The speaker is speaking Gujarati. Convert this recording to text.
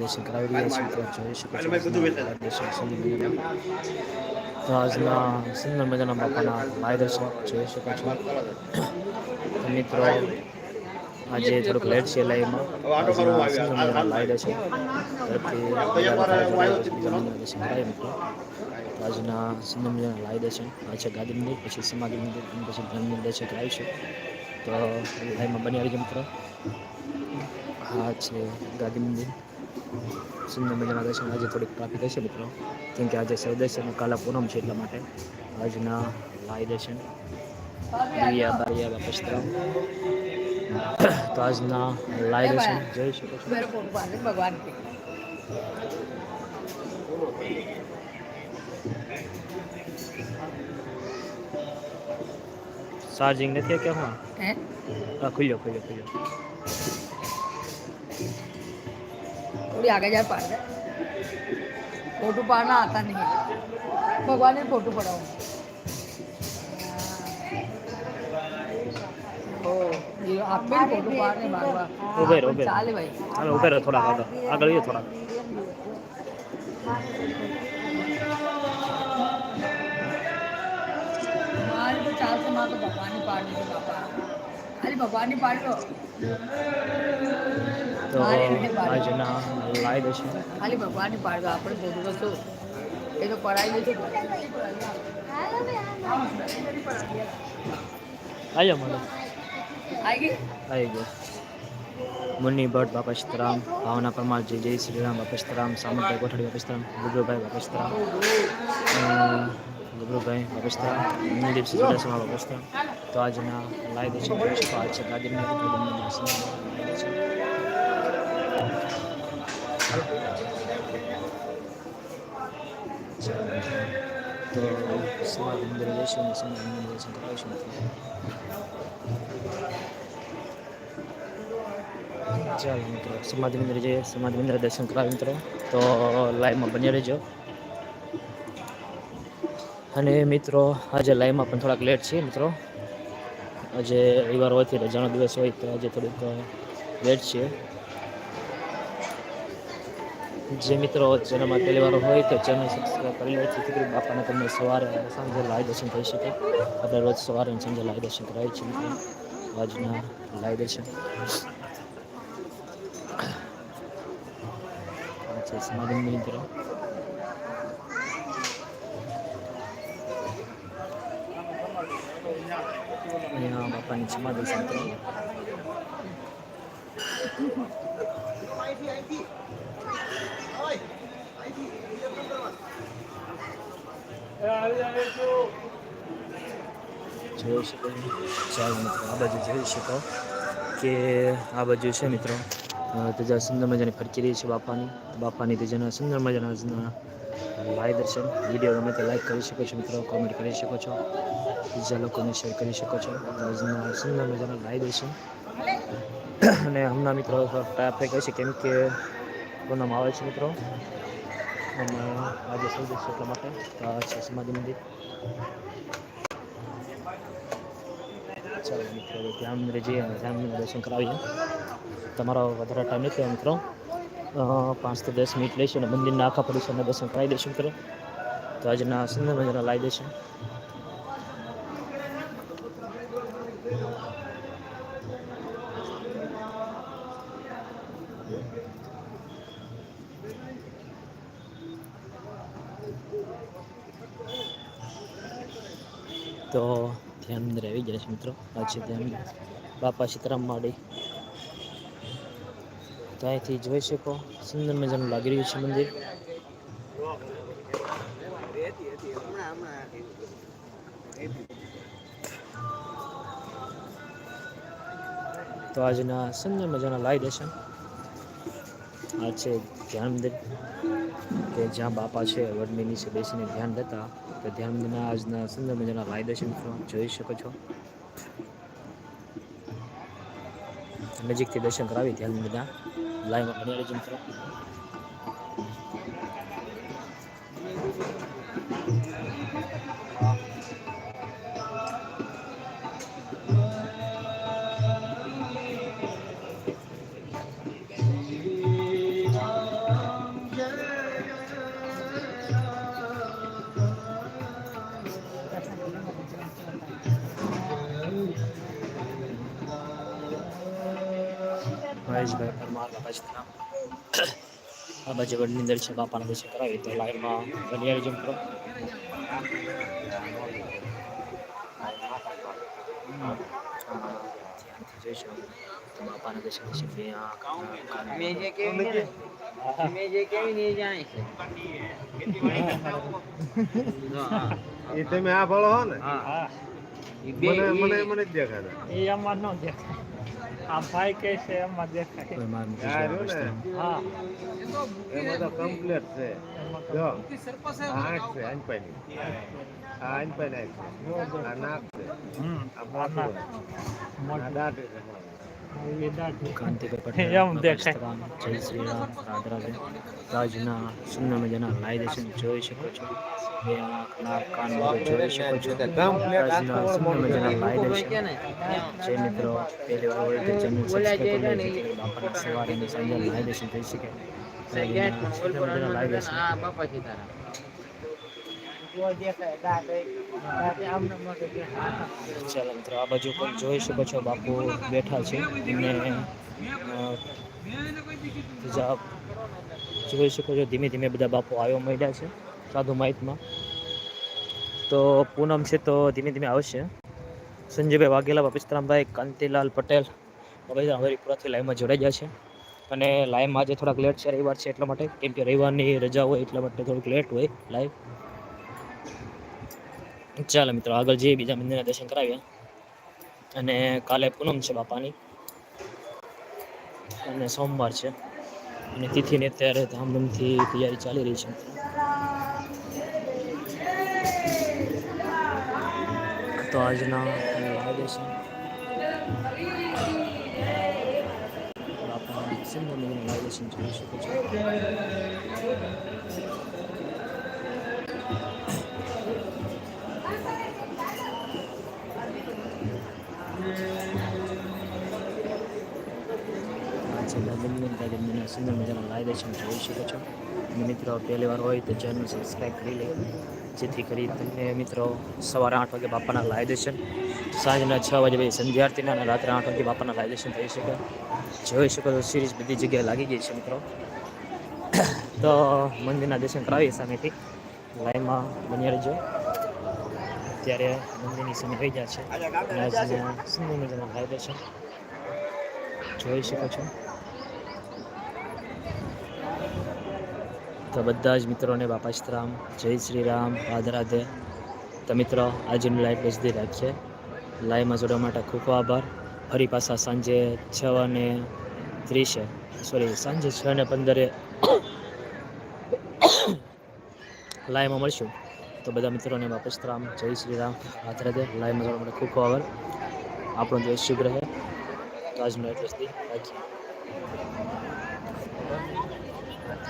દર્શન કરાવી રહ્યા છીએ તો જોઈ શકો છો દર્શન સુંદર તો આજના સુંદર મજાના બાપાના માર્ગદર્શન દર્શન જોઈ શકો છો. મિત્રો આજે થોડુંક લેટ છે લાઈવમાં. સુંદર મજાના લાય તરફથી દર્શન કરાય મિત્રો. તો આજના સુંદર મજાના લાયદર્શન આ છે ગાદી મંદિર પછી સમાધિ મંદિર પછી ધ્યાન મંદિર દર્શન છે. તો લાઈવમાં બની આવી મિત્રો. આ છે ગાદી મંદિર. સુંદર મજાના દર્શન આજે થોડીક ટ્રાફિક હશે મિત્રો કેમ કે આજે સૌ દર્શન કાલા પૂનમ છે એટલા માટે આજના લાઈ દર્શન બારિયા બારિયા પશ્ચિમ તો આજના લાઈ દર્શન જોઈ શકો છો ભગવાન ચાર્જિંગ નથી કે હા ખુલ્યો ખુલ્યો ખુલ્યો છોકરી આગળ જાય પાડે ફોટો પાડના હતા નહીં ભગવાનને ફોટો પડાવો ઉભેર ઉભેર ચાલે ભાઈ ચાલે ઉભેર થોડા આગળ થોડા મારે મારી ભગવાનની પાડ્યો તો આજના લાઈવ છે ખાલી ભગવાનની પાડો આપણે બધું વસ્તુ એ તો પડાવી નથી આવ્યો મને આવી ગયો મુન્ની ભટ્ટ બાપસ્તરામ ભાવના પરમારજી જય શ્રી રામ બાપસ્તરામ સામંતભાઈ કોઠડી બાપસ્તરામ ગુગરુભાઈ બાપસ્તરામ ગુગરુભાઈ બાપસ્તરામ દિલીપ બાપસ્તરામ તો આજના લાઈવ છે. આજ છે. દર્શન તો સમાધિ મંદિર જઈશું અને સમાધિ અંદર દર્શન કરાવીશું ચાલો મિત્રો, સમાધિ મંદિર જઈએ. સમાધિ મંદિર દર્શન કરાવી મિત્રો. તો લાઈવમાં બની રહેજો. અને મિત્રો, આજે લાઈવમાં પણ થોડાક લેટ છે મિત્રો. આજે રવિવાર હોવાથી રજાનો દિવસ હોય તો આજે થોડુંક લેટ છે જે મિત્રો ચેનલમાં પહેલી વાર હોય તો ચેનલ સબસ્ક્રાઈબ કરી લો, જેથી કરી બાપાને તમને સવારે સાંજે લાઈવ દર્શન થઈ શકે. આપણે રોજ સવારે અને સાંજે લાઈવ દર્શન કરાવીએ છીએ આજના લાઈવ દર્શન. છે મિત્રો અહીંયા બાપાની સમાધિ છે મિત્રો જોઈ શકો ચાલો મિત્રો, આ બાજુ જોઈ શકો કે આ બાજુ છે મિત્રો તેજા સુંદર મજાની ફરકી રહી છે બાપાની. બાપાની તેજાના સુંદર મજાના આજના દર્શન. વીડિયો ગમે તે લાઈક કરી શકો છો મિત્રો કોમેન્ટ કરી શકો છો. બીજા લોકોને શેર કરી શકો છો. આજના સુંદર મજાના દર્શન. અને હમણાં મિત્રો ટ્રાફિક છીએ કેમ કે પૂનમ આવે છે મિત્રો. અને આજે શું દેશ એટલા માટે? છે સમાધિ મંદિર. ચાલો મિત્રો ધ્યાન જઈએ ધ્યાન દર્શન કરાવીએ. તમારો વધારે ટાઈમ નથી મિત્રો. પાંચથી દસ મિનિટ લઈશું અને મંદિરના આખા પરિસરના દર્શન કરાવી દઈશું મિત્રો તો આજના સુંદર મજાના લાવી દઈશું તો ધ્યાન અંદર આવી જાય છે મિત્રો. આજે ધ્યાન. બાપા સીતરામ માડી તો અહીંથી જોઈ શકો. સુંદર મજાનું લાગી રહ્યું છે મંદિર. તો આજના સુંદર મજાના લાઈ દર્શન. આ છે ધ્યાન મંદિર. કે જ્યાં બાપા છે, વડની નીચે બેસીને ધ્યાન લેતા તો ધ્યાન મંદિરના આજના સુંદર મજાના લાઈ દર્શન જોઈ શકો છો. નજીકથી દર્શન કરાવી ધ્યાન મંદિરના. લાઈવમાં બની રહેજો મિત્રો મહેશભાઈ પરમાર બાપા સીતારામ વડની અંદર છે બાપાના દર્શન કરાવી. તો લાઈનમાં ઘડિયાળ જોઈશું તો બાપાના દર્શન થશે એ તમે આ હો ને. હા. મને મને મને જ દેખાતા એ આમાં ન દેખાય. આ ભાઈ કે છે એમાં દેખાય. કોઈ માર આ રહ્યું ને. હા. એમાં તો કમ્પ્લીટ છે. જો. આ આંખ છે આંચપાની આ આંચપાની છે. આ નાક છે. હમ. આ છે. આ દાંત છે. કાંતિભાઈ જય શ્રી રામ રાધે રાધે રાજના સુંદર જેના લાઈ દર્શન જોઈ શકો છો. બે આંખ નાક કાન જોઈ શકો છો. રાજના જે મિત્રો પહેલી વાર હોય તો ચેનલ કરી બાપાના સવારે થઈ શકે. બાપા સીતારામ ચાલો મિત્રો, આ બાજુ પણ જોઈ શકો છો, બાપુ બેઠા છે. અને જોઈ શકો છો, ધીમે ધીમે બધા બાપુ આવ્યો મળ્યા છે, સાધુ માહિતમાં. તો પૂનમ છે તો ધીમે ધીમે આવશે. સંજયભાઈ વાઘેલા બાપિસ્તરામભાઈ કાંતિલાલ પટેલ હવે હરિપુરાથી લાઈવમાં જોડાઈ ગયા છે. અને લાઈવમાં આજે થોડાક લેટ છે, રવિવાર છે એટલા માટે. કેમ કે રવિવારની રજા હોય એટલા માટે થોડુંક લેટ હોય લાઈવ ચાલો મિત્રો, આગળ જઈએ બીજા મંદિરના દર્શન કરાવ્યા અને કાલે પૂનમ છે બાપાની. અને સોમવાર છે. અને તિથિને અત્યારે ધામધૂમથી તૈયારી ચાલી રહી છે. તો આજના દર્શન જોઈ શકો છો. છેલ્લા દરમિયાન મને સુંદર મજાના લાઈવ દર્શન જોઈ શકો છો. અને મિત્રો, પહેલી વાર હોય તો ચેનલ સબસ્ક્રાઈબ કરી લે. જેથી કરી તમને મિત્રો સવારે આઠ વાગે બાપાના લાઈવ દર્શન સાંજના છ વાગે ભાઈ સંધ્યા આરતીના અને રાત્રે આઠ વાગે બાપાના લાઈવ દર્શન થઈ શકે. જોઈ શકો તો સિરીઝ બધી જગ્યાએ લાગી ગઈ છે મિત્રો. તો મંદિરના દર્શન કરાવીએ સામેથી. લાઈવમાં બન્યા રહેજો. ત્યારે મંદિરની સમય થઈ જાય છે. સુંદર મજાના લાઈવ દર્શન જોઈ શકો છો. તો બધા જ મિત્રોને બાપા રામ. જય શ્રી રામ. રાધે રાધે. તો મિત્રો આજની લાઈવ બસ દી રાખીએ લાઈવમાં જોડવા માટે ખૂબ ખૂબ આભાર. ફરી પાછા સાંજે છ અને ત્રીસે. સોરી સાંજે છ ને પંદરે લાઈવમાં મળશું. તો બધા મિત્રોને વાપસ રામ. જય શ્રી રામ. રાધે રાધે. લાઈવમાં જોડવા માટે ખૂબ ખૂબ આભાર. આપણો દેશ શુભ રહે. તો આજનો એટલું રાખીએ